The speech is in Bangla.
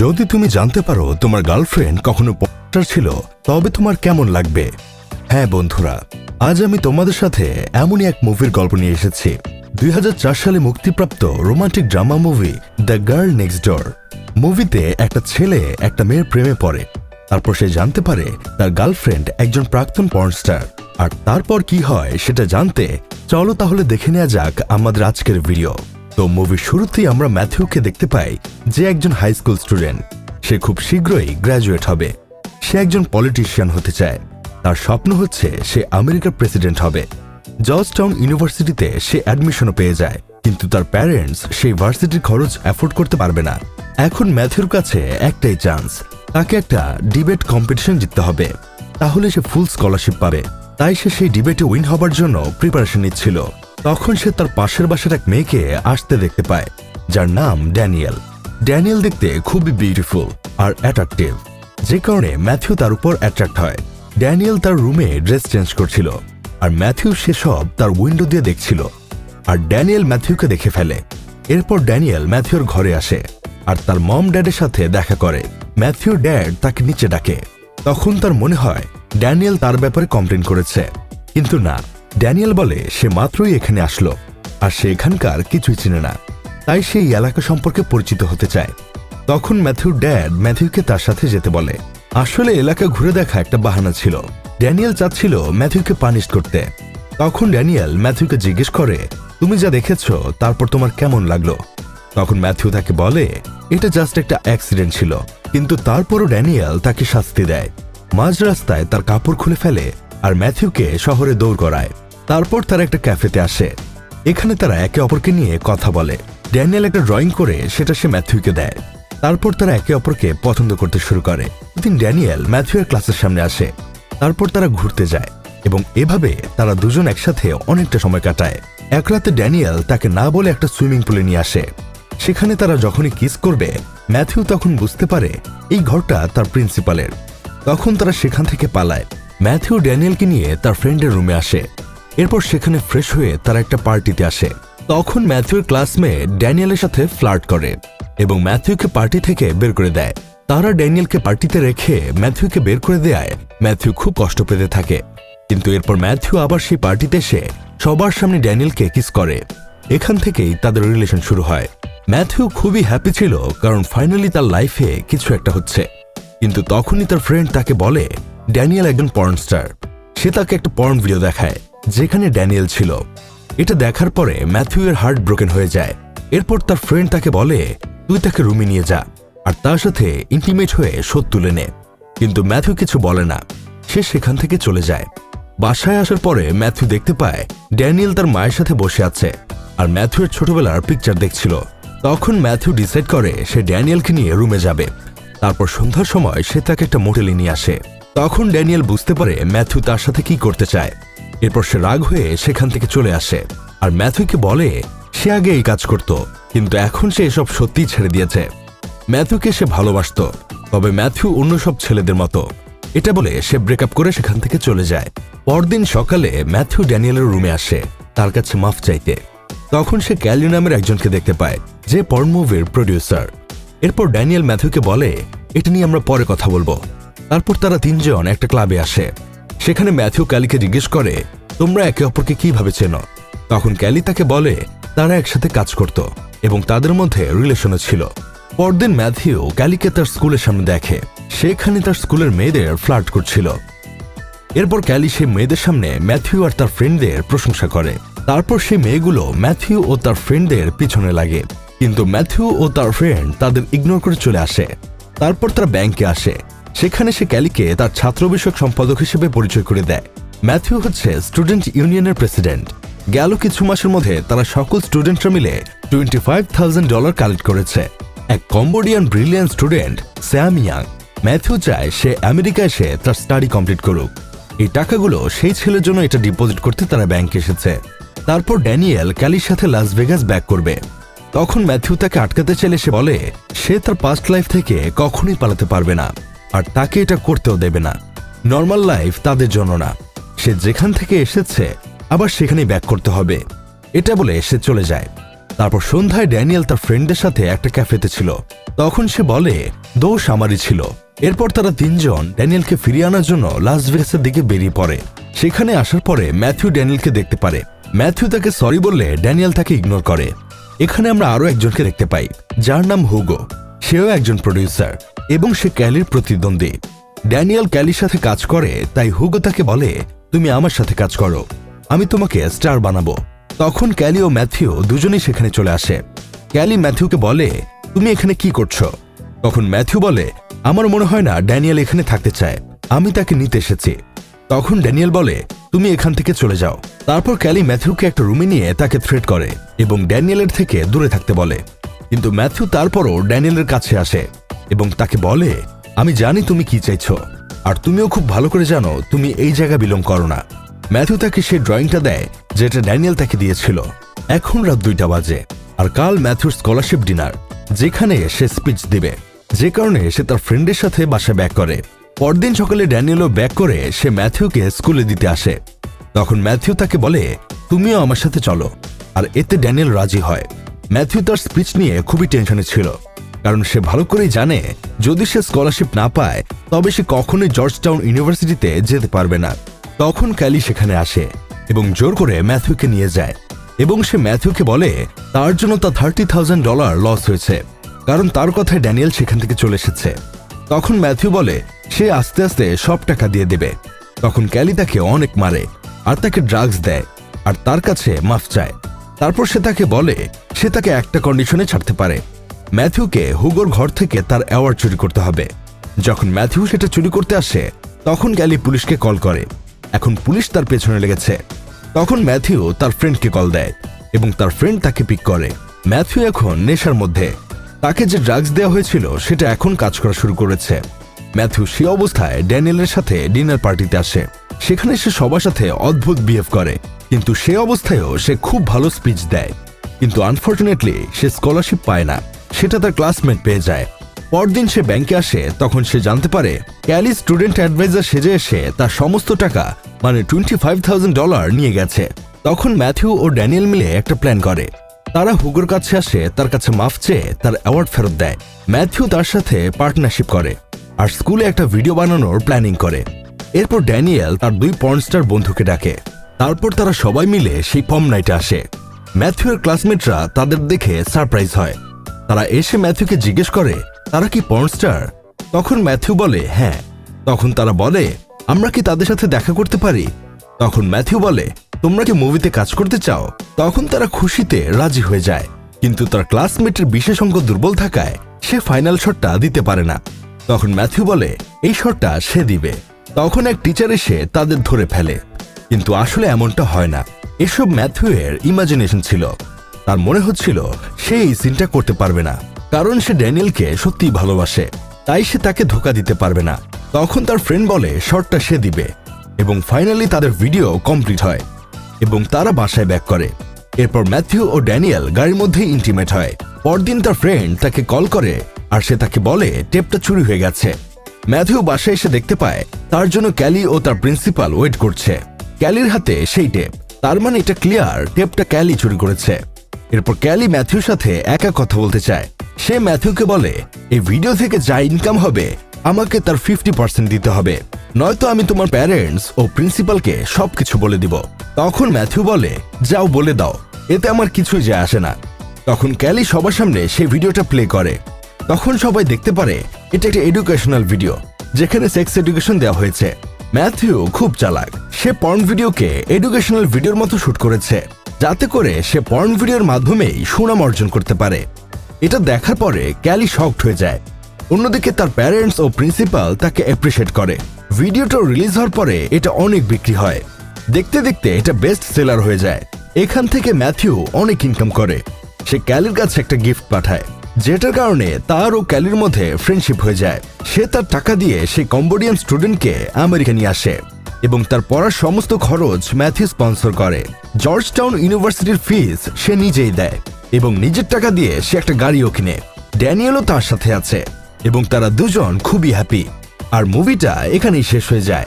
যদি তুমি জানতে পারো তোমার গার্লফ্রেন্ড কখনো পটার ছিল, তবে তোমার কেমন লাগবে? হ্যাঁ বন্ধুরা, আজ আমি তোমাদের সাথে এমনই এক মুভির গল্প নিয়ে এসেছি। দুই হাজার চার সালে মুক্তিপ্রাপ্ত romantic drama movie the girl next door. মুভিতে একটা ছেলে একটা মেয়ের প্রেমে পড়ে। তারপর সে জানতে পারে তার গার্লফ্রেন্ড একজন প্রাক্তন পর্নস্টার আর তারপর কি হয় সেটা জানতে চলো তাহলে দেখে নেওয়া যাক আমাদের আজকের ভিডিও তো মুভির শুরুতেই আমরা ম্যাথিউকে দেখতে পাই, যে একজন হাই স্কুল স্টুডেন্ট সে খুব শীঘ্রই গ্র্যাজুয়েট হবে। সে একজন পলিটিশিয়ান হতে চায়। তার স্বপ্ন হচ্ছে সে আমেরিকার প্রেসিডেন্ট হবে। জর্জটাউন ইউনিভার্সিটিতে সে অ্যাডমিশনও পেয়ে যায়, কিন্তু তার প্যারেন্টস সেই ভার্সিটির খরচ অ্যাফোর্ড করতে পারবে না। এখন ম্যাথিউর কাছে একটাই চান্স তাকে একটা ডিবেট কম্পিটিশন জিততে হবে। তাহলে সে ফুল স্কলারশিপ পাবে। তাই সে সেই ডিবেটে উইন হবার জন্য প্রিপারেশন নিচ্ছিল। তখন সে তার পাশের বাসার এক মেয়েকে আসতে দেখতে পায়, যার নাম ড্যানিয়েল। ড্যানিয়েল দেখতে খুবই বিউটিফুল আর অ্যাট্রাকটিভ যে কারণে ম্যাথিউ তার উপর অ্যাট্রাক্ট হয়। ড্যানিয়েল তার রুমে ড্রেস চেঞ্জ করছিল আর ম্যাথিউ সেসব তার উইন্ডো দিয়ে দেখছিল আর ড্যানিয়েল ম্যাথিউকে দেখে ফেলে। এরপর ড্যানিয়েল ম্যাথিউর ঘরে আসে আর তার মম ড্যাডের সাথে দেখা করে। ম্যাথিউ ড্যাড তাকে নিচে ডাকে। তখন তার মনে হয়, ড্যানিয়েল তার ব্যাপারে কমপ্লেন করেছে। কিন্তু না ড্যানিয়েল বলে সে মাত্রই এখানে আসলো, আর সে এখানকার কিছুই চিনে না। তাই সে এই এলাকা সম্পর্কে পরিচিত হতে চায়। তখন ম্যাথিউর ড্যাড ম্যাথিউকে তার সাথে যেতে বলে। আসলে এলাকা ঘুরে দেখা একটা বাহানা ছিল। ড্যানিয়েল চাচ্ছিল ম্যাথিউকে পানিশ করতে। তখন ড্যানিয়েল ম্যাথিউকে জিজ্ঞেস করে, তুমি যা দেখেছ, তারপর তোমার কেমন লাগল? তখন ম্যাথিউ তাকে বলে, এটা জাস্ট একটা অ্যাক্সিডেন্ট ছিল, কিন্তু তারপরও ড্যানিয়েল তাকে শাস্তি দেয়। মাঝ রাস্তায় তার কাপড় খুলে ফেলে আর ম্যাথিউকে শহরে দৌড় করায়। তারপর তারা একটা ক্যাফেতে আসে। এখানে তারা একে অপরকে নিয়ে কথা বলে। ড্যানিয়েল একটা ড্রয়িং করে সেটা সে ম্যাথিউকে দেয়। তারপর তারা একে অপরকে পছন্দ করতে শুরু করে। দিন ড্যানিয়েল ম্যাথিউয়ের ক্লাসের সামনে আসে। তারপর তারা ঘুরতে যায় এবং এভাবে তারা দুজন একসাথে অনেকটা সময় কাটায়। এক রাতে ড্যানিয়েল তাকে না বলে একটা সুইমিং পুলে নিয়ে আসে। সেখানে তারা যখনই কিস করবে, ম্যাথিউ তখন বুঝতে পারে এই ঘরটা তার প্রিন্সিপালের। তখন তারা সেখান থেকে পালায়। ম্যাথিউ ড্যানিয়েলকে নিয়ে তার ফ্রেন্ডের রুমে আসে। এরপর সেখানে ফ্রেশ হয়ে তারা একটা পার্টিতে আসে। তখন ম্যাথিউর ক্লাসমেট ড্যানিয়েলের সাথে ফ্লার্ট করে এবং ম্যাথিউকে পার্টি থেকে বের করে দেয়। তারা ড্যানিয়েলকে পার্টিতে রেখে ম্যাথিউকে বের করে দেয় ম্যাথিউ খুব কষ্ট পেতে থাকে। কিন্তু এরপর ম্যাথিউ আবার সেই পার্টিতে এসে সবার সামনে ড্যানিয়েলকে কিস করে। এখান থেকেই তাদের রিলেশন শুরু হয়। ম্যাথিউ খুবই হ্যাপি ছিল কারণ ফাইনালি তার লাইফে কিছু একটা হচ্ছে। কিন্তু তখনই তার ফ্রেন্ড তাকে বলে, ড্যানিয়েল একজন পর্ন স্টার সে তাকে একটা পর্ন ভিডিও দেখায়। যেখানে ড্যানিয়েল ছিল। এটা দেখার পরে ম্যাথিউ এর হার্ট ব্রোকেন হয়ে যায়। এরপর তার ফ্রেন্ড তাকে বলে, তুই তাকে রুমে নিয়ে যা। আর তার সাথে ইন্টিমেট হয়ে শোধ তুলে নে। কিন্তু ম্যাথিউ কিছু বলে না। সে সেখান থেকে চলে যায়। বাসায় আসার পরে ম্যাথিউ দেখতে পায়, ড্যানিয়েল তার মায়ের সাথে বসে আছে। আর ম্যাথিউয়ের ছোটবেলার পিকচার দেখছিল। তখন ম্যাথিউ ডিসাইড করে সে ড্যানিয়েলকে নিয়ে রুমে যাবে। তারপর সন্ধ্যার সময় সে তাকে একটা মোটেলে নিয়ে আসে। তখন ড্যানিয়েল বুঝতে পারে ম্যাথিউ তার সাথে কি করতে চায়। এরপর সে রাগ হয়ে সেখান থেকে চলে আসে। আর ম্যাথিউকে বলে, সে আগে এই কাজ করত, কিন্তু এখন সে এসব সত্যিই ছেড়ে দিয়েছে। ম্যাথিউকে সে ভালোবাসত, তবে ম্যাথিউ অন্য সব ছেলেদের মতো। এটা বলে সে ব্রেকআপ করে সেখান থেকে চলে যায়। পরদিন সকালে ম্যাথিউ ড্যানিয়েলের রুমে আসে, তার কাছে মাফ চাইতে। তখন সে ক্যালি নামের একজনকে দেখতে পায়, যে পর্ন মুভির প্রডিউসার এরপর ড্যানিয়েল ম্যাথিউকে বলে, এটা নিয়ে আমরা পরে কথা বলব। তারপর তারা তিনজন একটা ক্লাবে আসে। সেখানে ম্যাথিউ ক্যালিকে জিজ্ঞেস করে, তোমরা একে অপরকে কীভাবে চেনো? তখন ক্যালি তাকে বলে, তারা একসাথে কাজ করত এবং তাদের মধ্যে রিলেশনও ছিল। পরদিন ম্যাথিউ ক্যালিকে তার স্কুলের সামনে দেখে, সেখানে তার স্কুলের মেয়েদের ফ্লার্ট করছিল। এরপর ক্যালি সেই মেয়েদের সামনে ম্যাথিউ আর তার ফ্রেন্ডদের প্রশংসা করে। তারপর সেই মেয়েগুলো ম্যাথিউ ও তার ফ্রেন্ডদের পিছনে লাগে। কিন্তু ম্যাথিউ ও তার ফ্রেন্ড তাদের ইগনোর করে চলে আসে। তারপর তারা ব্যাংকে আসে। সেখানে সে ক্যালিকে তার ছাত্র বিষয়ক সম্পাদক হিসেবে পরিচয় করে দেয়। ম্যাথিউ হচ্ছে স্টুডেন্ট ইউনিয়নের প্রেসিডেন্ট। গেল কিছু মাসের মধ্যে তারা সকল স্টুডেন্টরা মিলে টোয়েন্টি ডলার কালেক্ট করেছে। এক Cambodian brilliant student Sam Young Matthew চায় সে আমেরিকা এসে তার স্টাডি কমপ্লিট করুক। এই টাকাগুলো সেই ছেলের জন্য এটা ডিপোজিট করতে তারা ব্যাংকে এসেছে। তারপর ড্যানিয়েল ক্যালির সাথে লাস ভেগাস ব্যাক করবে। তখন ম্যাথিউ তাকে আটকাতে চাইলে সে বলে, সে তার পাস্ট লাইফ থেকে কখনোই পালাতে পারবে না। আর তাকে এটা করতেও দেবে না। নর্মাল লাইফ তাদের জন্য না। সে যেখান থেকে এসেছে, আবার সেখানেই ব্যাক করতে হবে। এটা বলে সে চলে যায়। তারপর সন্ধ্যায় ড্যানিয়েল তার ফ্রেন্ডদের সাথে একটা ক্যাফেতে ছিল। তখন সে বলে, দোষ আমারই ছিল। এরপর তারা তিনজন ড্যানিয়েলকে ফিরিয়ে আনার জন্য লাস ভেগাসের দিকে বেরিয়ে পড়ে। সেখানে আসার পরে ম্যাথিউ ড্যানিয়েলকে দেখতে পারে। ম্যাথিউ তাকে সরি বললে ড্যানিয়েল তাকে ইগনোর করে। এখানে আমরা আরও একজনকে দেখতে পাই, যার নাম হুগো সেও একজন প্রডিউসার এবং সে ক্যালির প্রতিদ্বন্দ্বী। ড্যানিয়েল ক্যালির সাথে কাজ করে, তাই হুগো তাকে বলে, তুমি আমার সাথে কাজ করো, আমি তোমাকে স্টার বানাবো। তখন ক্যালি ও ম্যাথিউ দুজনেই সেখানে চলে আসে। ক্যালি ম্যাথিউকে বলে, তুমি এখানে কি করছ? তখন ম্যাথিউ বলে, আমার মনে হয় না ড্যানিয়েল এখানে থাকতে চায়, আমি তাকে নিতে এসেছি। তখন ড্যানিয়েল বলে, তুমি এখান থেকে চলে যাও। তারপর ক্যালি ম্যাথিউকে একটা রুমে নিয়ে তাকে থ্রেট করে এবং ড্যানিয়েলের থেকে দূরে থাকতে বলে। কিন্তু ম্যাথিউ তারপরও ড্যানিয়েলের কাছে আসে এবং তাকে বলে, আমি জানি তুমি কি চাইছো, আর তুমিও খুব ভালো করে জানো তুমি এই জায়গা বিলং করো না। ম্যাথিউ তাকে সেই ড্রয়িংটা দেয়, যেটা ড্যানিয়েল তাকে দিয়েছিল। এখন রাত দুইটা বাজে, আর কাল ম্যাথিউর স্কলারশিপ ডিনার যেখানে সে স্পিচ দিবে। যে কারণে সে তার ফ্রেন্ডের সাথে বাসা ব্যাক করে। পরদিন সকালে ড্যানিয়েলও ব্যাক করে সে ম্যাথিউকে স্কুলে দিতে আসে। তখন ম্যাথিউ তাকে বলে, তুমিও আমার সাথে চলো, আর এতে ড্যানিয়েল রাজি হয়। ম্যাথিউ তার স্পিচ নিয়ে খুবই টেনশনে ছিল। কারণ সে ভালো করেই জানে, যদি সে স্কলারশিপ না পায়, তবে সে কখনোই জর্জ টাউন ইউনিভার্সিটিতে যেতে পারবে না। তখন ক্যালি সেখানে আসে এবং জোর করে ম্যাথিউকে নিয়ে যায় এবং সে ম্যাথিউকে বলে, তার জন্য তা থার্টি থাউজেন্ড ডলার লস হয়েছে। কারণ তার কথায় ড্যানিয়েল সেখান থেকে চলে এসেছে। তখন ম্যাথিউ বলে, সে আস্তে আস্তে সব টাকা দিয়ে দেবে। তখন ক্যালি তাকে অনেক মারে, আর তাকে ড্রাগস দেয়, আর তার কাছে মাফ চায়। তারপর সে তাকে বলে সে তাকে একটা কন্ডিশনে ছাড়তে পারে। ম্যাথিউকে হুগোর ঘর থেকে তার অ্যাওয়ার্ড চুরি করতে হবে। যখন ম্যাথিউ সেটা চুরি করতে আসে, তখন ক্যালি পুলিশকে কল করে। এখন পুলিশ তার পেছনে লেগেছে। তখন ম্যাথিউ তার ফ্রেন্ডকে কল দেয় এবং তার ফ্রেন্ড তাকে পিক করে। ম্যাথিউ এখন নেশার মধ্যে। তাকে যে ড্রাগস দেওয়া হয়েছিল, সেটা এখন কাজ করা শুরু করেছে। ম্যাথিউ সে অবস্থায় ড্যানিয়েলের সাথে ডিনার পার্টিতে আসে। সেখানে সে সবার সাথে অদ্ভুত বিহেভ করে। কিন্তু সে অবস্থায়ও সে খুব ভালো স্পিচ দেয়। কিন্তু আনফর্চুনেটলি সে স্কলারশিপ পায় না। সেটা তার ক্লাসমেট পেয়ে যায়। পরদিন সে ব্যাংকে আসে, তখন সে জানতে পারে ক্যালি স্টুডেন্ট অ্যাডভাইজার সেজে এসে তার সমস্ত টাকা মানে টোয়েন্টি ফাইভ থাউজেন্ড ডলার নিয়ে গেছে। তখন ম্যাথিউ ও ড্যানিয়েল মিলে একটা প্ল্যান করে। তারা হুগোর কাছে আসে, তার কাছে মাফ চেয়ে তার অ্যাওয়ার্ড ফেরত দেয়। ম্যাথিউ তার সাথে পার্টনারশিপ করে আর স্কুলে একটা ভিডিও বানানোর প্ল্যানিং করে। এরপর ড্যানিয়েল তার দুই পর্নস্টার বন্ধুকে ডাকে। তারপর তারা সবাই মিলে সেই পম নাইটে আসে। ম্যাথিউয়ের ক্লাসমেটরা তাদের দেখে সারপ্রাইজ হয়। তারা এসে ম্যাথিউকে জিজ্ঞেস করে, তারা কি পর্নস্টার তখন ম্যাথিউ বলে হ্যাঁ। তখন তারা বলে, আমরা কি তাদের সাথে দেখা করতে পারি? তখন ম্যাথিউ বলে, তোমরা কি মুভিতে কাজ করতে চাও? তখন তারা খুশিতে রাজি হয়ে যায়। কিন্তু তার ক্লাসমেটের বিশেষ অঙ্গ দুর্বল থাকায় সে ফাইনাল শটটা দিতে পারে না। তখন ম্যাথিউ বলে, এই শটটা সে দিবে। তখন এক টিচার এসে তাদের ধরে ফেলে। কিন্তু আসলে এমনটা হয় না। এসব ম্যাথিউয়ের ইমাজিনেশন ছিল। তার মনে হচ্ছিল সে এই সিনটা করতে পারবে না, কারণ সে ড্যানিয়েলকে সত্যিই ভালোবাসে, তাই সে তাকে ধোকা দিতে পারবে না। তখন তার ফ্রেন্ড বলে, শটটা সে দিবে। এবং ফাইনালি তাদের ভিডিও কমপ্লিট হয় এবং তারা বাসায় ব্যাক করে। এরপর ম্যাথিউ ও ড্যানিয়েল গাড়ির মধ্যে ইন্টিমেট হয়। পরদিন তার ফ্রেন্ড তাকে কল করে আর সে তাকে বলে, টেপটা চুরি হয়ে গেছে। ম্যাথিউ বাসায় এসে দেখতে পায়, তার জন্য ক্যালি ও তার প্রিন্সিপাল ওয়েট করছে। ক্যালির হাতে সেই টেপ তার মানে এটা ক্লিয়ার, টেপটা ক্যালি চুরি করেছে। এরপর ক্যালি ম্যাথিউর সাথে একা কথা বলতে চায়। সে ম্যাথিউকে বলে, এই ভিডিও থেকে যা ইনকাম হবে, আমাকে তার ফিফটি পার্সেন্ট দিতে হবে। নয়তো আমি তোমার প্যারেন্টস ও প্রিন্সিপালকে সবকিছু বলে দিব। তখন ম্যাথিউ বলে, যাও বলে দাও, এতে আমার কিছুই যায় আসে না। তখন ক্যালি সবার সামনে সেই ভিডিওটা প্লে করে। তখন সবাই দেখতে পারে, এটা একটা এডুকেশনাল ভিডিও যেখানে সেক্স এডুকেশন দেওয়া হয়েছে। ম্যাথিউ খুব চালাক। সে পর্ন ভিডিওকে এডুকেশনাল ভিডিওর মতো শুট করেছে, যাতে করে সে পর্ন ভিডিওর মাধ্যমেই সুনাম অর্জন করতে পারে। এটা দেখার পরে ক্যালি শকড হয়ে যায়। অন্যদিকে তার প্যারেন্টস ও প্রিন্সিপাল তাকে অ্যাপ্রিসিয়েট করে। ভিডিওটা রিলিজ হওয়ার পরে এটা অনেক বিক্রি হয়। দেখতে দেখতে এটা বেস্ট সেলার হয়ে যায়। এখান থেকে ম্যাথিউ অনেক ইনকাম করে। সে ক্যালির কাছে একটা গিফট পাঠায়। যেটার কারণে তার ও ক্যালির মধ্যে ফ্রেন্ডশিপ হয়ে যায়। সে তার টাকা দিয়ে সেই কম্বোডিয়ান স্টুডেন্টকে আমেরিকা নিয়ে আসে এবং তার পড়ার সমস্ত খরচ ম্যাথি স্পন্সর করে। জর্জ টাউন ইউনিভার্সিটির ফিস সে নিজেই দেয় এবং নিজের টাকা দিয়ে সে একটা গাড়িও কিনে। ড্যানিয়েলও তার সাথে আছে এবং তারা দুজন খুবই হ্যাপি আর মুভিটা এখানেই শেষ হয়ে যায়।